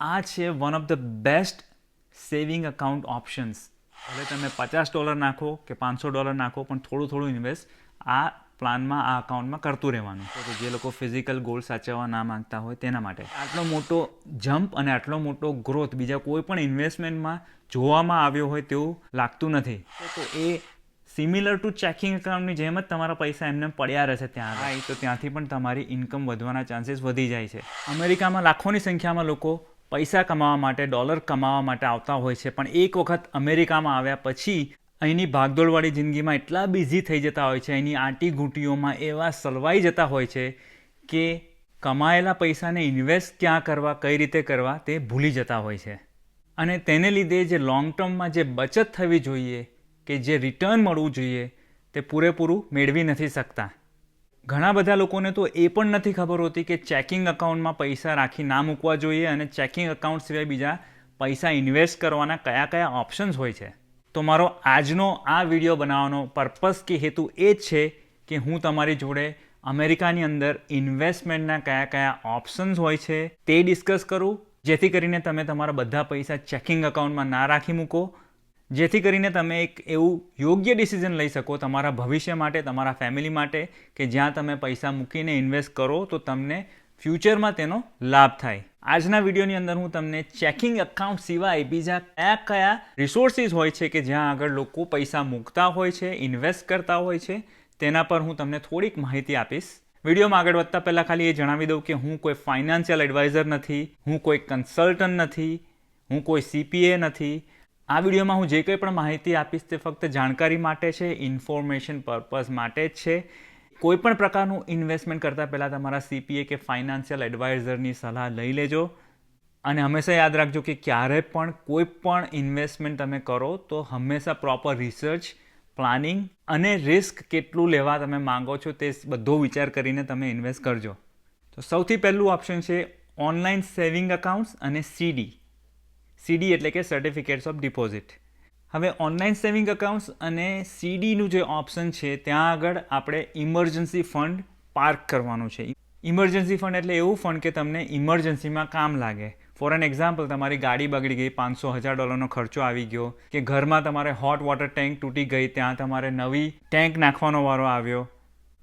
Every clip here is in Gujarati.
આ છે one of the best saving account options હવે તમે પચાસ ડોલર નાખો કે પાંચસો ડોલર નાખો પણ થોડું થોડું ઇન્વેસ્ટ આ પ્લાનમાં આ અકાઉન્ટમાં કરતું રહેવાનું. તો જે લોકો ફિઝિકલ ગોલ સાચવવા ના માંગતા હોય તેના માટે. આટલો મોટો જમ્પ અને આટલો મોટો ગ્રોથ બીજા કોઈ પણ ઇન્વેસ્ટમેન્ટમાં જોવામાં આવ્યો હોય તેવું લાગતું નથી. તો એ સિમિલર ટુ ચેકિંગ એકાઉન્ટની જેમ જ તમારા પૈસા એમને પડ્યા રહેશે ત્યાં આગળ. તો ત્યાંથી પણ તમારી ઇન્કમ વધવાના ચાન્સીસ વધી જાય છે. અમેરિકામાં લાખોની સંખ્યામાં લોકો પૈસા કમાવા માટે, ડોલર કમાવા માટે આવતા હોય છે. પણ એક વખત અમેરિકામાં આવ્યા પછી અહીંની ભાગદોડવાળી જિંદગીમાં એટલા બિઝી થઈ જતા હોય છે, અહીંની આંટી ઘૂંટીઓમાં એવા સલવાઈ જતા હોય છે કે કમાયેલા પૈસાને ઇન્વેસ્ટ ક્યાં કરવા, કઈ રીતે કરવા તે ભૂલી જતા હોય છે. અને તેને લીધે જે લોંગ ટર્મમાં જે બચત થવી જોઈએ કે જે રિટર્ન મળવું જોઈએ તે પૂરેપૂરું મેળવી નથી શકતા. ઘણા બધા લોકોને તો એ પણ નથી ખબર હોતી કે ચેકિંગ અકાઉન્ટમાં પૈસા રાખી ના મૂકવા જોઈએ અને ચેકિંગ અકાઉન્ટ સિવાય બીજા પૈસા ઇન્વેસ્ટ કરવાના કયા કયા ઓપ્શન્સ હોય છે. તો મારો આજનો આ વીડિયો બનાવવાનો પર્પસ કે હેતુ એ જ છે કે હું તમારી જોડે અમેરિકાની અંદર ઇન્વેસ્ટમેન્ટના કયા કયા ઓપ્શન્સ હોય છે તે ડિસ્કસ કરું, જેથી કરીને તમે તમારા બધા પૈસા ચેકિંગ અકાઉન્ટમાં ના રાખી મૂકો જેથી કરીને તમે એક એવું યોગ્ય ડિસિઝન લઈ શકો તમારા ભવિષ્ય માટે, તમારા ફેમિલી માટે, કે જ્યાં તમે પૈસા મૂકીને ઇન્વેસ્ટ કરો તો તમને ફ્યુચરમાં તેનો લાભ થાય. આજના વિડીયોની અંદર હું તમને ચેકિંગ અકાઉન્ટ સિવાય બીજા કયા કયા રિસોર્સિસ હોય છે કે જ્યાં આગળ લોકો પૈસા મૂકતા હોય છે, ઇન્વેસ્ટ કરતા હોય છે, તેના પર હું તમને થોડીક માહિતી આપીશ. વિડીયોમાં આગળ વધતા પહેલાં ખાલી એ જણાવી દઉં કે હું કોઈ ફાઇનાન્શિયલ એડવાઇઝર નથી, હું કોઈ કન્સલ્ટન્ટ નથી, હું કોઈ સીપીએ નથી આ વિડીયોમાં હું જે કંઈ પણ માહિતી આપીશ તે ફક્ત જાણકારી માટે છે ઇન્ફોર્મેશન પર્પઝ માટે જ છે. કોઈ પણ પ્રકારનું ઇન્વેસ્ટમેન્ટ કરતાં પહેલાં તમારા સીપીએ કે ફાઇનાન્શિયલ એડવાઇઝરની સલાહ લઈ લેજો. અને હંમેશા યાદ રાખજો કે ક્યારે પણ કોઈ પણ ઇન્વેસ્ટમેન્ટ તમે કરો, તો હંમેશા પ્રોપર રિસર્ચ પ્લાનિંગ અને રિસ્ક કેટલું લેવા તમે માંગો છો તે બધો વિચાર કરીને તમે ઇન્વેસ્ટ કરજો. તો સૌથી પહેલું ઓપ્શન છે ઓનલાઈન સેવિંગ અકાઉન્ટ્સ અને સીડી સીડી એટલે કે સર્ટિફિકેટ્સ ઓફ ડિપોઝિટ હવે ઓનલાઈન સેવિંગ અકાઉન્ટ્સ અને સીડીનું જે ઓપ્શન છે, ત્યાં આગળ આપણે ઇમરજન્સી ફંડ પાર્ક કરવાનું છે. ઇમરજન્સી ફંડ એટલે એવું ફંડ કે તમને ઇમરજન્સીમાં કામ લાગે. ફોર એન એક્ઝામ્પલ તમારી ગાડી બગડી ગઈ, પાંચસો હજાર ડોલરનો ખર્ચો આવી ગયો, કે ઘરમાં તમારે હોટ વોટર ટેન્ક તૂટી ગઈ, ત્યાં તમારે નવી ટેન્ક નાખવાનો વારો આવ્યો,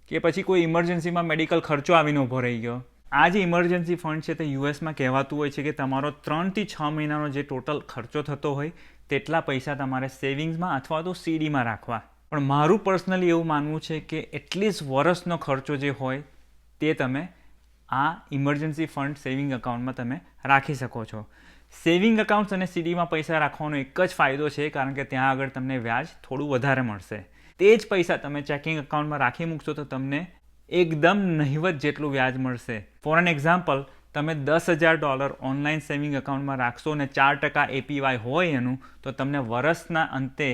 કે પછી કોઈ ઇમરજન્સીમાં મેડિકલ ખર્ચો આવીને ઊભો રહી ગયો. આ જે ઇમરજન્સી ફંડ છે તે યુએસમાં કહેવાતું હોય છે કે તમારો ત્રણથી છ મહિનાનો જે ટોટલ ખર્ચો થતો હોય, તેટલા પૈસા તમારે સેવિંગ્સમાં અથવા તો સીડીમાં રાખવા. પણ મારું પર્સનલી એવું માનવું છે કે એટલીસ્ટ વર્ષનો ખર્ચો જે હોય, તે તમે આ ઇમરજન્સી ફંડ સેવિંગ અકાઉન્ટમાં તમે રાખી શકો છો. સેવિંગ અકાઉન્ટ્સ અને સીડીમાં પૈસા રાખવાનો એક જ ફાયદો છે, કારણ કે ત્યાં આગળ તમને વ્યાજ થોડું વધારે મળશે. તે જ પૈસા તમે ચેકિંગ અકાઉન્ટમાં રાખી મૂકશો તો તમને એકદમ નહિવત જેટલું વ્યાજ મળશે. ફોર એન એક્ઝામ્પલ તમે દસ હજાર ડોલર ઓનલાઈન સેવિંગ અકાઉન્ટમાં રાખશો અને ચાર ટકા એપીવાય હોય એનું, તો તમને વર્ષના અંતે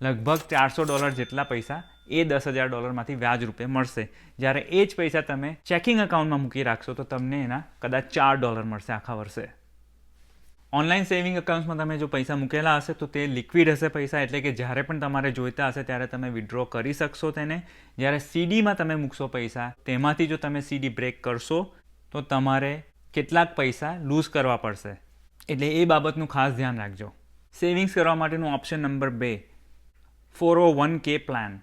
લગભગ ચારસો ડોલર જેટલા પૈસા એ દસ હજાર ડોલરમાંથી વ્યાજ રૂપે મળશે. જ્યારે એ જ પૈસા તમે ચેકિંગ અકાઉન્ટમાં મૂકી રાખશો, તો તમને એના કદાચ ચાર ડોલર મળશે આખા વર્ષે. ઓનલાઈન સેવિંગ અકાઉન્ટમાં તમે જો પૈસા મૂકેલા હશે તો તે લિક્વિડ હશે પૈસા, એટલે કે જ્યારે પણ તમારે જોઈતા હશે ત્યારે તમે વિડ્રો કરી શકશો તેને. જ્યારે સીડીમાં તમે મૂકશો પૈસા, તેમાંથી જો તમે સીડી બ્રેક કરશો, તો તમારે કેટલાક પૈસા લૂઝ કરવા પડશે. એટલે એ બાબતનું ખાસ ધ્યાન રાખજો. સેવિંગ્સ કરવા માટેનું ઓપ્શન નંબર બે ફોર વન કે પ્લાન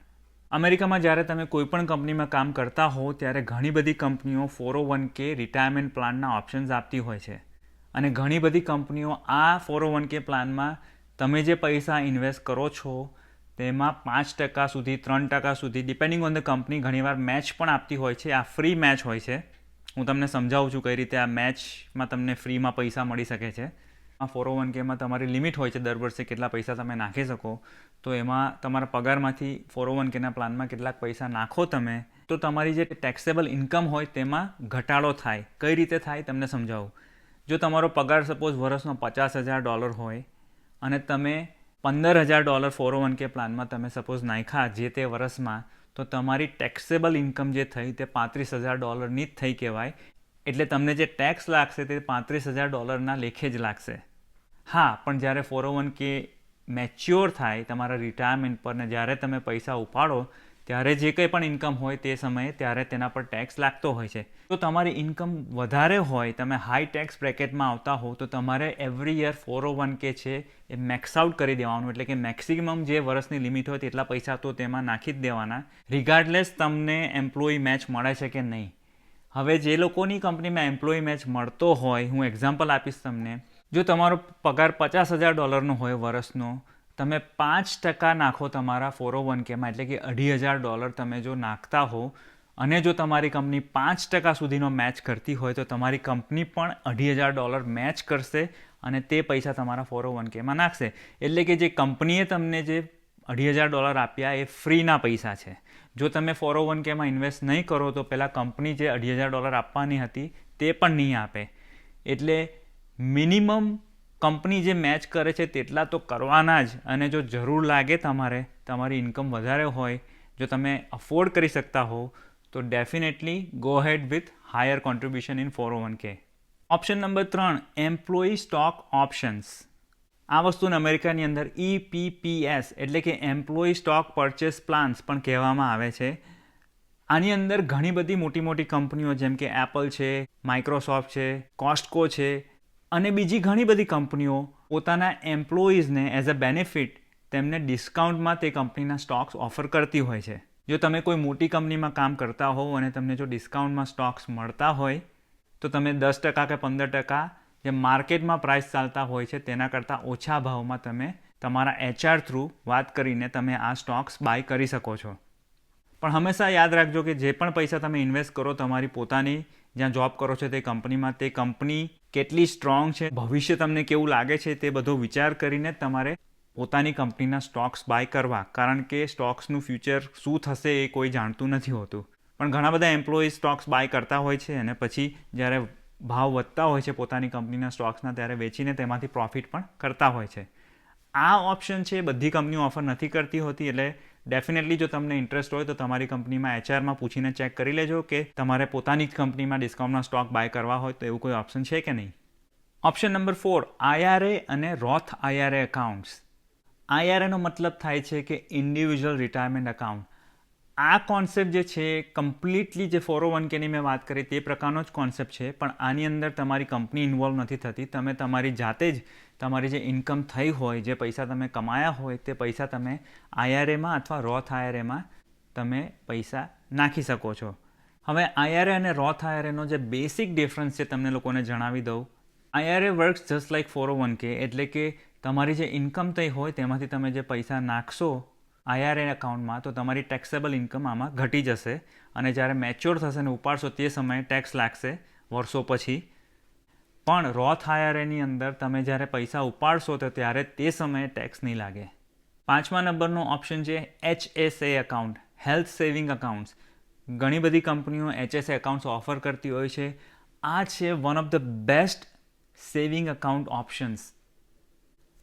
અમેરિકામાં જ્યારે તમે કોઈપણ કંપનીમાં કામ કરતા હો, ત્યારે ઘણી બધી કંપનીઓ ફોર વન કે રિટાયરમેન્ટ પ્લાનના ઓપ્શન્સ આપતી હોય છે. અને ઘણી બધી કંપનીઓ આ ફોર વન કે પ્લાનમાં તમે જે પૈસા ઇન્વેસ્ટ કરો છો, તેમાં પાંચ ટકા સુધી, ત્રણ ટકા સુધી ડિપેન્ડિંગ ઓન ધ કંપની ઘણીવાર મેચ પણ આપતી હોય છે. આ ફ્રી મેચ હોય છે. હું તમને સમજાવું છું કઈ રીતે આ મેચમાં તમને ફ્રીમાં પૈસા મળી શકે છે. આ ફોર ઓ વન કેમાં તમારી લિમિટ હોય છે દર વર્ષે કેટલા પૈસા તમે નાખી શકો, તો એમાં તમારા પગારમાંથી ફોર ઓ વન કેના પ્લાનમાં કેટલાક પૈસા નાખો તમે, તો તમારી જે ટેક્સેબલ ઇન્કમ હોય તેમાં ઘટાડો થાય. કઈ રીતે થાય, તમને સમજાવું? જો તમારો પગાર સપોઝ વર્ષનો પચાસ હજાર ડોલર હોય અને તમે પંદર હજાર ડોલર ફોર વન કે પ્લાનમાં તમે સપોઝ નાખ્યા જે તે વર્ષમાં તો તમારી ટેક્સેબલ ઇન્કમ જે થઈ તે પાંત્રીસ હજાર ડોલરની જ થઈ કહેવાય. એટલે તમને જે ટેક્સ લાગશે તે પાંત્રીસ હજાર ડોલરના લેખે જ લાગશે. હા, પણ જ્યારે ફોર વન કે મેચ્યોર થાય તમારા રિટાયરમેન્ટ પર ને જ્યારે તમે પૈસા ઉપાડો ત્યારે જે કંઈ પણ ઇન્કમ હોય તે સમયે ત્યારે તેના પર ટેક્સ લાગતો હોય છે. તો તમારી ઇન્કમ વધારે હોય, તમે હાઈ ટેક્સ બ્રેકેટમાં આવતા હો તો તમારે એવરી યર ફોર વન કે છે એ મેક્સ આઉટ કરી દેવાનું. એટલે કે મેક્સિમમ જે વર્ષની લિમિટ હોય તેટલા પૈસા તો તેમાં નાખી જ દેવાના. રિગાર્ડલેસ તમને એમ્પ્લોયી મેચ મળે છે કે નહીં. હવે જે લોકોની કંપનીમાં એમ્પ્લોયી મેચ મળતો હોય, હું એક્ઝામ્પલ આપીશ તમને. જો તમારો પગાર પચાસ હજાર ડોલરનો હોય વર્ષનો તમે પાંચ ટકા નાખો તમારા ફોર વન કેમાં, એટલે કે અઢી હજાર ડોલર તમે જો નાખતા હો, અને જો તમારી કંપની પાંચ ટકા સુધીનો મેચ કરતી હોય, તો તમારી કંપની પણ અઢી હજાર ડોલર મેચ કરશે અને તે પૈસા તમારા ફોર વન કેમાં નાખશે. એટલે કે જે કંપનીએ તમને જે અઢી હજાર ડોલર આપ્યા, એ ફ્રીના પૈસા છે. જો તમે ફોર ઓ વન કેમાં ઇન્વેસ્ટ નહીં કરો, તો પહેલાં કંપની જે અઢી હજાર ડોલર આપવાની હતી, તે પણ નહીં આપે. એટલે મિનિમમ કંપની જે મેચ કરે છે તેટલા તો કરવાના જ. અને જો જરૂર લાગે તમારે, તમારી ઇન્કમ વધારે હોય, જો તમે અફોર્ડ કરી શકતા હો, તો definitely go ahead with higher contribution in four one K option number ત્રણ એમ્પ્લોયી સ્ટોક ઓપ્શન્સ આ વસ્તુને અમેરિકાની અંદર E ઈપીપીએસ એટલે કે એમ્પ્લોયી સ્ટોક પરચેસ પ્લાન્સ પણ કહેવામાં આવે છે. આની અંદર ઘણી બધી મોટી મોટી કંપનીઓ, જેમ કે એપલ છે માઇક્રોસોફ્ટ છે કોસ્ટકો છે અને બીજી ઘણી બધી કંપનીઓ પોતાના એમ્પ્લોઈઝને એઝ અ બેનિફિટ તેમને ડિસ્કાઉન્ટમાં તે કંપનીના સ્ટોક્સ ઓફર કરતી હોય છે. જો તમે કોઈ મોટી કંપનીમાં કામ કરતા હોવ અને તમને જો ડિસ્કાઉન્ટમાં સ્ટોક્સ મળતા હોય, તો તમે દસ ટકા કે પંદર ટકા જે માર્કેટમાં પ્રાઇસ ચાલતા હોય છે તેના કરતાં ઓછા ભાવમાં તમે તમારા એચઆર થ્રુ વાત કરીને તમે આ સ્ટોક્સ બાય કરી શકો છો. પણ હંમેશા યાદ રાખજો કે જે પણ પૈસા તમે ઇન્વેસ્ટ કરો તમારી પોતાની જ્યાં જોબ કરો છો તે કંપનીમાં તે કંપની કેટલી સ્ટ્રોંગ છે, ભવિષ્ય તમને કેવું લાગે છે તે બધો વિચાર કરીને તમારે પોતાની કંપનીના સ્ટોક્સ બાય કરવા. કારણ કે સ્ટોક્સનું ફ્યુચર શું થશે એ કોઈ જાણતું નથી હોતું. પણ ઘણા બધા એમ્પ્લોઈઝ સ્ટોક્સ બાય કરતા હોય છે અને પછી જ્યારે ભાવ વધતા હોય છે પોતાની કંપનીના સ્ટોક્સના ત્યારે વેચીને તેમાંથી પ્રોફિટ પણ કરતા હોય છે. આ ઓપ્શન છે બધી કંપનીઓ ઓફર નથી કરતી હોતી એટલે ડેફિનેટલી જો તમને ઇન્ટરેસ્ટ હોય તો તમારી કંપનીમાં એચઆરમાં પૂછીને ચેક કરી લેજો કે તમારે પોતાની જ કંપનીમાં ડિસ્કાઉન્ટના સ્ટોક બાય કરવા હોય તો એવું કોઈ ઓપ્શન છે કે નહીં? ઓપ્શન નંબર ફોર આઈઆરએ અને રોથ આઈઆરએ અકાઉન્ટ્સ આઈઆરએનો મતલબ થાય છે કે ઇન્ડિવિજ્યુઅલ રિટાયરમેન્ટ અકાઉન્ટ આ કોન્સેપ્ટ જે છે કમ્પ્લીટલી જે ફોરો વન કેની મેં વાત કરી, તે પ્રકારનો જ કોન્સેપ્ટ છે, પણ આની અંદર તમારી કંપની ઇન્વોલ્વ નથી થતી. તમે તમારી જાતે જ તમારી જે ઇન્કમ થઈ હોય, જે પૈસા તમે કમાયા હોય, તે પૈસા તમે આઈઆરએમાં અથવા રોથ આઈઆરએમાં તમે પૈસા નાખી શકો છો. હવે આઈઆરએ અને રોથ આઈઆરએનો જે બેસિક ડિફરન્સ છે, તમને લોકોને જણાવી દઉં. IRA works just like four o one K એટલે કે તમારી જે ઇન્કમ થઈ હોય, તેમાંથી તમે જે પૈસા નાખશો આઈઆરએ એકાઉન્ટમાં તો તમારી ટેક્સેબલ ઇન્કમ આમાં ઘટી જશે અને જ્યારે મેચ્યોર થશે ને ઉપાડશો તે સમયે ટેક્સ લાગશે વર્ષો પછી. પણ રોથ આઈઆરએની અંદર તમે જ્યારે પૈસા ઉપાડશો તો ત્યારે તે સમયે ટેક્સ નહીં લાગે. પાંચમા નંબરનો ઓપ્શન છે HSA account health saving accounts ઘણી બધી કંપનીઓ એચએસએ એકાઉન્ટ્સ ઓફર કરતી હોય છે. આ છે one of the best saving account options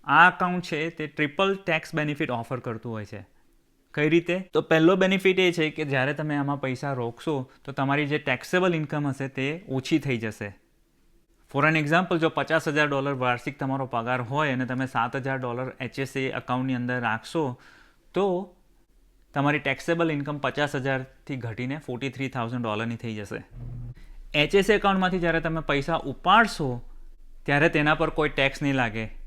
આ અકાઉન્ટ છે તે ટ્રિપલ ટેક્સ બેનિફિટ ઓફર કરતું હોય છે. કઈ રીતે? તો પહેલો બેનિફિટ એ છે કે જ્યારે તમે આમાં પૈસા રોકશો, તો તમારી જે ટેક્સેબલ ઇન્કમ હશે તે ઓછી થઈ જશે. ફોર એન એક્ઝામ્પલ જો પચાસ હજાર ડોલર વાર્ષિક તમારો પગાર હોય અને તમે સાત હજાર ડોલર એચએસએ અકાઉન્ટની અંદર રાખશો, તો તમારી ટેક્સેબલ ઇન્કમ પચાસ હજારથી ઘટીને ફોર્ટી થ્રી થાઉઝન્ડ ડોલરની થઈ જશે. એચએસએ એકાઉન્ટમાંથી જ્યારે તમે પૈસા ઉપાડશો, ત્યારે તેના પર કોઈ ટેક્સ નહીં લાગે.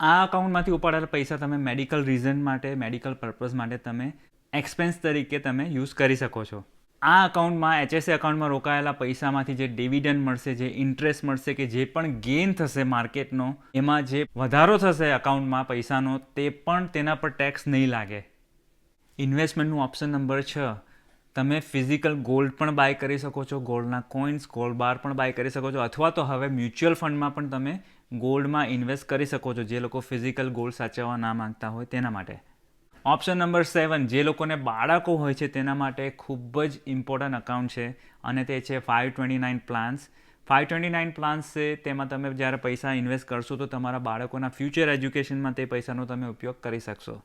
આ અકાઉન્ટમાંથી ઉપાડેલા પૈસા તમે મેડિકલ રીઝન માટે મેડિકલ પર્પઝ માટે તમે એક્સપેન્સ તરીકે તમે યુઝ કરી શકો છો. આ અકાઉન્ટમાં એચએસએ અકાઉન્ટમાં રોકાયેલા પૈસામાંથી જે ડિવિડન્ડ મળશે, જે ઇન્ટરેસ્ટ મળશે કે જે પણ ગેઇન થશે માર્કેટનો એમાં જે વધારો થશે અકાઉન્ટમાં પૈસાનો, તે પણ તેના પર ટેક્સ નહીં લાગે. ઇન્વેસ્ટમેન્ટનું ઓપ્શન નંબર છ. તમે ફિઝિકલ ગોલ્ડ પણ બાય કરી શકો છો ગોલ્ડના કોઇન્સ ગોલ્ડ બાર પણ બાય કરી શકો છો, અથવા તો હવે મ્યુચ્યુઅલ ફંડમાં પણ તમે ગોલ્ડમાં ઇન્વેસ્ટ કરી શકો છો, જે લોકો ફિઝિકલ ગોલ્ડ સાચવવા ના માગતા હોય તેના માટે. ઓપ્શન નંબર સેવન જે લોકોને બાળકો હોય છે તેના માટે ખૂબ જ ઇમ્પોર્ટન્ટ અકાઉન્ટ છે, અને તે છે five twenty nine plans five twenty nine plans છે, તેમાં તમે જ્યારે પૈસા ઇન્વેસ્ટ કરશો તો તમારા બાળકોના ફ્યુચર એજ્યુકેશનમાં તે પૈસાનો તમે ઉપયોગ કરી શકશો.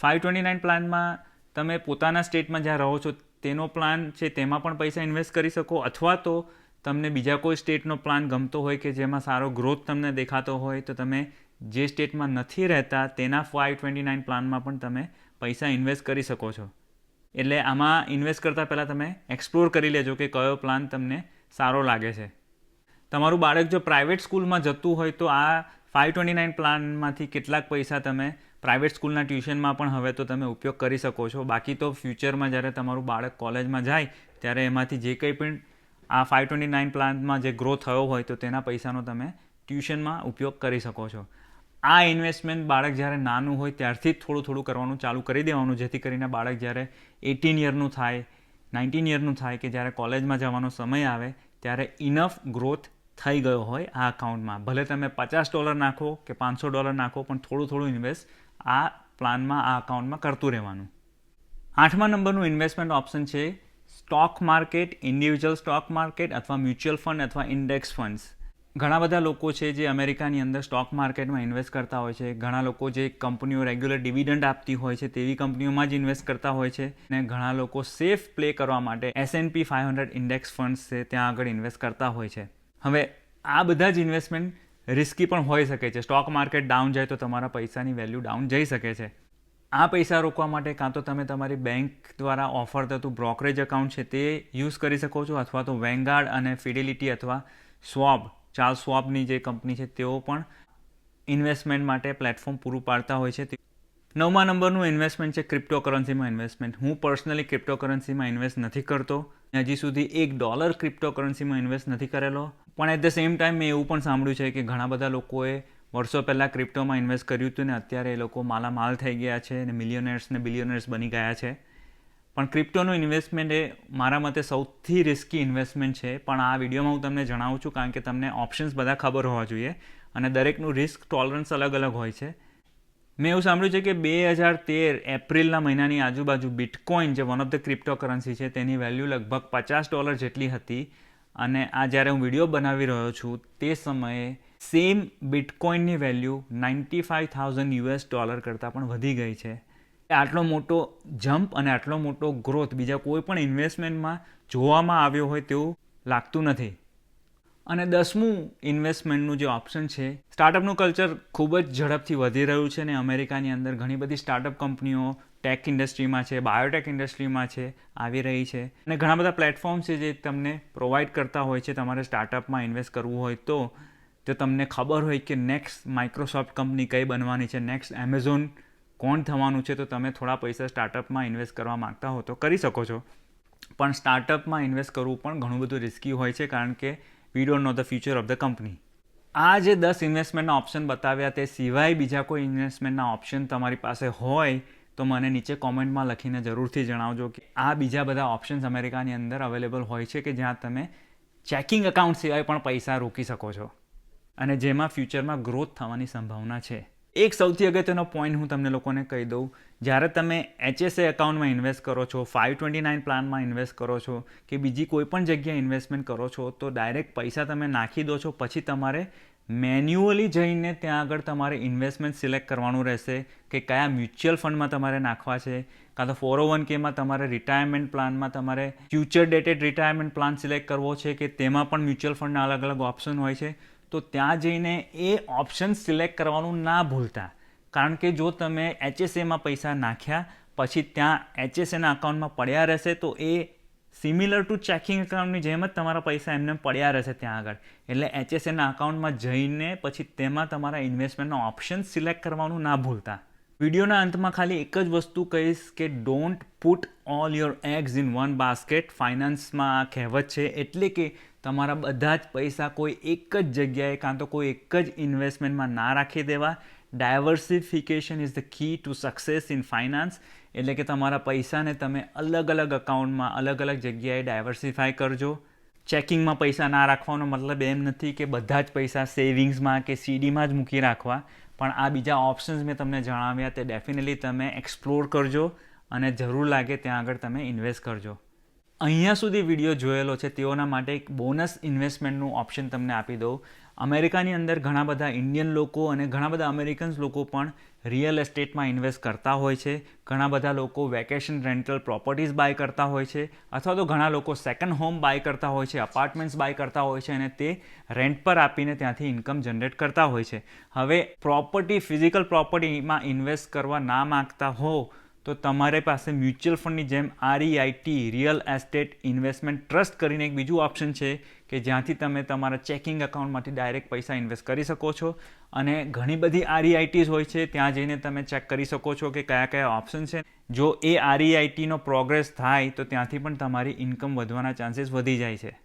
ફાઇવ ટ્વેન્ટી નાઇન પ્લાનમાં તમે પોતાના સ્ટેટમાં જ્યાં રહો છો, તેનો પ્લાન છે, તેમાં પણ પૈસા ઇન્વેસ્ટ કરી શકો, અથવા તો તમને બીજા કોઈ સ્ટેટનો પ્લાન ગમતો હોય કે જેમાં સારો ગ્રોથ તમને દેખાતો હોય, તો તમે જે સ્ટેટમાં નથી રહેતા, તેના ફાઇવ ટ્વેન્ટી નાઇન પ્લાનમાં પણ તમે પૈસા ઇન્વેસ્ટ કરી શકો છો. એટલે આમાં ઇન્વેસ્ટ કરતાં પહેલાં તમે એક્સપ્લોર કરી લેજો કે કયો પ્લાન તમને સારો લાગે છે. તમારું બાળક જો પ્રાઇવેટ સ્કૂલમાં જતું હોય, તો આ ફાઇવ ટ્વેન્ટી નાઇન પ્લાનમાંથી કેટલાક પૈસા તમે પ્રાઇવેટ સ્કૂલના ટ્યુશનમાં પણ હવે તો તમે ઉપયોગ કરી શકો છો. બાકી તો ફ્યુચરમાં જ્યારે તમારું બાળક કોલેજમાં જાય, ત્યારે એમાંથી જે કંઈ પણ આ ફાઇવ ટ્વેન્ટી નાઇન પ્લાનમાં જે ગ્રો થયો હોય તો તેના પૈસાનો તમે ટ્યુશનમાં ઉપયોગ કરી શકો છો. આ ઇન્વેસ્ટમેન્ટ બાળક જ્યારે નાનું હોય ત્યારથી જ થોડું થોડું કરવાનું ચાલુ કરી દેવાનું, જેથી કરીને બાળક જ્યારે એટીન યરનું થાય નાઇન્ટીન યરનું થાય કે જ્યારે કોલેજમાં જવાનો સમય આવે, ત્યારે ઇનફ ગ્રોથ થઈ ગયો હોય આ અકાઉન્ટમાં ભલે તમે પચાસ ડોલર નાખો કે પાંચસો ડોલર નાખો, પણ થોડું થોડું ઇન્વેસ્ટ આ પ્લાનમાં, આ અકાઉન્ટમાં કરતું રહેવાનું. આઠમા નંબરનું ઇન્વેસ્ટમેન્ટ ઓપ્શન છે stock market individual stock market અથવા મ્યુચ્યુઅલ ફંડ અથવા ઇન્ડેક્સ ફંડ્સ ઘણા બધા લોકો છે જે અમેરિકાની અંદર સ્ટોક માર્કેટમાં ઇન્વેસ્ટ કરતા હોય છે. ઘણા લોકો જે કંપનીઓ રેગ્યુલર ડિવિડન્ડ આપતી હોય છે તેવી કંપનીઓમાં જ ઇન્વેસ્ટ કરતા હોય છે. અને ઘણા લોકો સેફ પ્લે કરવા માટે S and P five hundred index funds છે ત્યાં આગળ ઇન્વેસ્ટ કરતા હોય છે. હવે આ બધા જ ઇન્વેસ્ટમેન્ટ રિસ્કી પણ હોઈ શકે છે. સ્ટોક માર્કેટ ડાઉન જાય તો તમારા પૈસાની વેલ્યુ ડાઉન જઈ શકે છે. આ પૈસા રોકવા માટે કાં તો તમે તમારી બેંક દ્વારા ઓફર થતું બ્રોકરેજ એકાઉન્ટ છે તે યુઝ કરી શકો છો અથવા તો વેંગાર્ડ અને ફિડેલિટી અથવા સ્વોબ ચાર્લ્સ સ્વોબની જે કંપની છે તેઓ પણ ઇન્વેસ્ટમેન્ટ માટે પ્લેટફોર્મ પૂરું પાડતા હોય છે. નવમા નંબરનું ઇન્વેસ્ટમેન્ટ છે ક્રિપ્ટોકરન્સીમાં ઇન્વેસ્ટમેન્ટ હું પર્સનલી ક્રિપ્ટોકરન્સીમાં ઇન્વેસ્ટ નથી કરતો. હજી સુધી એક ડોલર ક્રિપ્ટોકરન્સીમાં ઇન્વેસ્ટ નથી કરેલો. પણ એટ ધ સેમ ટાઈમ મેં એવું પણ સાંભળ્યું છે કે ઘણા બધા લોકોએ વર્ષો પહેલાં ક્રિપ્ટોમાં ઇન્વેસ્ટ કર્યું હતું ને અત્યારે એ લોકો માલામાલ થઈ ગયા છે અને મિલિયનર્સ ને બિલિયનર્સ બની ગયા છે. પણ ક્રિપ્ટોનું ઇન્વેસ્ટમેન્ટ એ મારા મતે સૌથી રિસ્કી ઇન્વેસ્ટમેન્ટ છે. પણ આ વિડીયોમાં હું તમને જણાવું છું કારણ કે તમને ઓપ્શન્સ બધા ખબર હોવા જોઈએ અને દરેકનું રિસ્ક ટોલરન્સ અલગ અલગ હોય છે. મેં એવું સાંભળ્યું છે કે બે હજાર તેર એપ્રિલના મહિનાની આજુબાજુ બિટકોઇન જે one of the crypto currency છે તેની વેલ્યુ લગભગ પચાસ ડોલર જેટલી હતી. અને આ જ્યારે હું વીડિયો બનાવી રહ્યો છું, તે સમયે same બિટકોઇનની value ninety five thousand US dollar કરતાં પણ વધી ગઈ છે. આટલો મોટો જમ્પ અને આટલો મોટો ગ્રોથ બીજા કોઈ પણ ઇન્વેસ્ટમેન્ટમાં જોવામાં આવ્યો હોય તેવું લાગતું નથી. અને દસમું ઇન્વેસ્ટમેન્ટનું જે ઓપ્શન છે સ્ટાર્ટઅપનું કલ્ચર ખૂબ જ ઝડપથી વધી રહ્યું છે અને અમેરિકાની અંદર ઘણી બધી સ્ટાર્ટઅપ કંપનીઓ ટેક ઇન્ડસ્ટ્રીમાં છે બાયોટેક ઇન્ડસ્ટ્રીમાં છે, આવી રહી છે. અને ઘણા બધા પ્લેટફોર્મ છે જે તમને પ્રોવાઈડ કરતા હોય છે, તમારે સ્ટાર્ટઅપમાં ઇન્વેસ્ટ કરવું હોય તો, જો તમને ખબર હોય કે નેક્સ્ટ માઇક્રોસોફ્ટ કંપની કઈ બનવાની છે નેક્સ્ટ એમેઝોન કોણ થવાનું છે, તો તમે થોડા પૈસા સ્ટાર્ટઅપમાં ઇન્વેસ્ટ કરવા માગતા હો તો કરી શકો છો. પણ સ્ટાર્ટઅપમાં ઇન્વેસ્ટ કરવું પણ ઘણું બધું રિસ્કી હોય છે, કારણ કે we don't know the future of the company આ જે દસ ઇન્વેસ્ટમેન્ટના ઓપ્શન બતાવ્યા તે સિવાય બીજા કોઈ ઇન્વેસ્ટમેન્ટના ઓપ્શન તમારી પાસે હોય તો મને નીચે કોમેન્ટમાં લખીને જરૂરથી જણાવજો કે આ બીજા બધા ઓપ્શન્સ અમેરિકાની અંદર અવેલેબલ હોય છે કે જ્યાં તમે ચેકિંગ એકાઉન્ટ સિવાય પણ પૈસા રોકી શકો છો. અને જેમાં ફ્યુચરમાં ગ્રોથ થવાની સંભાવના છે. એક સૌથી અગત્યનો પોઈન્ટ હું તમને લોકોને કહી દઉં. જ્યારે તમે એચએસએ એકાઉન્ટમાં ઇન્વેસ્ટ કરો છો ફાઇવ ટ્વેન્ટી નાઇન પ્લાનમાં ઇન્વેસ્ટ કરો છો કે બીજી કોઈ પણ જગ્યાએ ઇન્વેસ્ટમેન્ટ કરો છો, તો ડાયરેક્ટ પૈસા તમે નાખી દો છો, પછી તમારે મેન્યુઅલી જઈને ત્યાં આગળ તમારે ઇન્વેસ્ટમેન્ટ સિલેક્ટ કરવાનું રહેશે કે કયા મ્યુચ્યુઅલ ફંડમાં તમારે નાખવા છે, કાં તો ફોર વન કેમાં તમારે રિટાયરમેન્ટ પ્લાનમાં તમારે future dated retirement plan select કરવો છે કે તેમાં પણ મ્યુચ્યુઅલ ફંડના અલગ અલગ ઓપ્શન હોય છે, તો ત્યાં જઈને એ ઓપ્શન સિલેક્ટ કરવાનું ના ભૂલતા. કારણ કે જો તમે એચએસએમાં પૈસા નાખ્યા, પછી ત્યાં એચએસએના અકાઉન્ટમાં પડ્યા રહેશે, તો એ સિમિલર ટુ ચેકિંગ એકાઉન્ટની જેમ જ તમારા પૈસા એમને પડ્યા રહેશે ત્યાં આગળ. એટલે એચએસએના અકાઉન્ટમાં જઈને પછી તેમાં તમારા ઇન્વેસ્ટમેન્ટના ઓપ્શન સિલેક્ટ કરવાનું ના ભૂલતા. વિડીયોના અંતમાં ખાલી એક જ વસ્તુ કહીશ કે don't put all your eggs in one basket ફાઇનાન્સમાં આ કહેવત છે. એટલે કે તમારા બધા જ પૈસા કોઈ એક જ જગ્યાએ કાં તો કોઈ એક જ ઇન્વેસ્ટમેન્ટમાં ના રાખી દેવા. Diversification is the key to success in finance એટલે કે તમારા પૈસાને તમે અલગ અલગ અકાઉન્ટમાં અલગ અલગ જગ્યાએ ડાયવર્સિફાય કરજો. ચેકિંગમાં પૈસા ના રાખવાનો મતલબ એમ નથી કે બધા જ પૈસા સેવિંગ્સમાં કે સીડીમાં જ મૂકી રાખવા. પણ આ બીજા ઓપ્શન્સ મેં તમને જણાવ્યા તે ડેફિનેટલી તમે એક્સપ્લોર કરજો અને જરૂર લાગે ત્યાં આગળ તમે ઇન્વેસ્ટ કરજો. અહીંયા સુધી વીડિયો જોયેલો છે તેઓના માટે એક બોનસ ઇન્વેસ્ટમેન્ટનું ઓપ્શન તમને આપી દઉં. અમેરિકાની અંદર ઘણા બધા ઇન્ડિયન લોકો અને ઘણા બધા અમેરિકન્સ લોકો પણ રિયલ એસ્ટેટમાં ઇન્વેસ્ટ કરતા હોય છે. ઘણા બધા લોકો વેકેશન રેન્ટલ પ્રોપર્ટીઝ બાય કરતા હોય છે અથવા તો ઘણા લોકો સેકન્ડ હોમ બાય કરતા હોય છે, અપાર્ટમેન્ટ્સ બાય કરતા હોય છે અને તે રેન્ટ પર આપીને ત્યાંથી ઇન્કમ જનરેટ કરતા હોય છે. હવે પ્રોપર્ટી, ફિઝિકલ પ્રોપર્ટીમાં ઇન્વેસ્ટ કરવા ના માગતા હો તો તમારી પાસે મ્યુચ્યુઅલ ફંડની જેમ REIT, real estate, investment, trust કરીને એક બીજું ઓપ્શન છે કે જ્યાંથી તમે તમારા ચેકિંગ એકાઉન્ટમાંથી ડાયરેક્ટ પૈસા ઇન્વેસ્ટ કરી શકો છો. અને ઘણી બધી આરઈઆઈટીઝ હોય છે, ત્યાં જઈને તમે ચેક કરી શકો છો કે કયા કયા ઓપ્શન છે. જો એ આરઈઆઈટીનો પ્રોગ્રેસ થાય, તો ત્યાંથી પણ તમારી ઇન્કમ વધવાના ચાન્સીસ વધી જાય છે.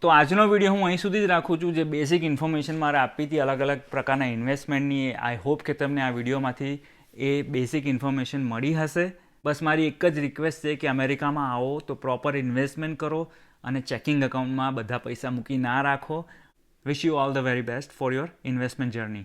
તો આજનો વીડિયો હું અહીં સુધી જ રાખું છું. જે બેઝિક ઇન્ફોર્મેશન મારે આપી હતી અલગ અલગ પ્રકારના ઇન્વેસ્ટમેન્ટની આઈ હોપ કે તમને આ વિડીયોમાંથી એ બેસિક ઇન્ફોર્મેશન મળી હશે. બસ મારી એક જ રિક્વેસ્ટ છે કે અમેરિકામાં આવો તો પ્રોપર ઇન્વેસ્ટમેન્ટ કરો અને ચેકિંગ એકાઉન્ટમાં બધા પૈસા મૂકી ના રાખો. Wish you all the very best for your investment journey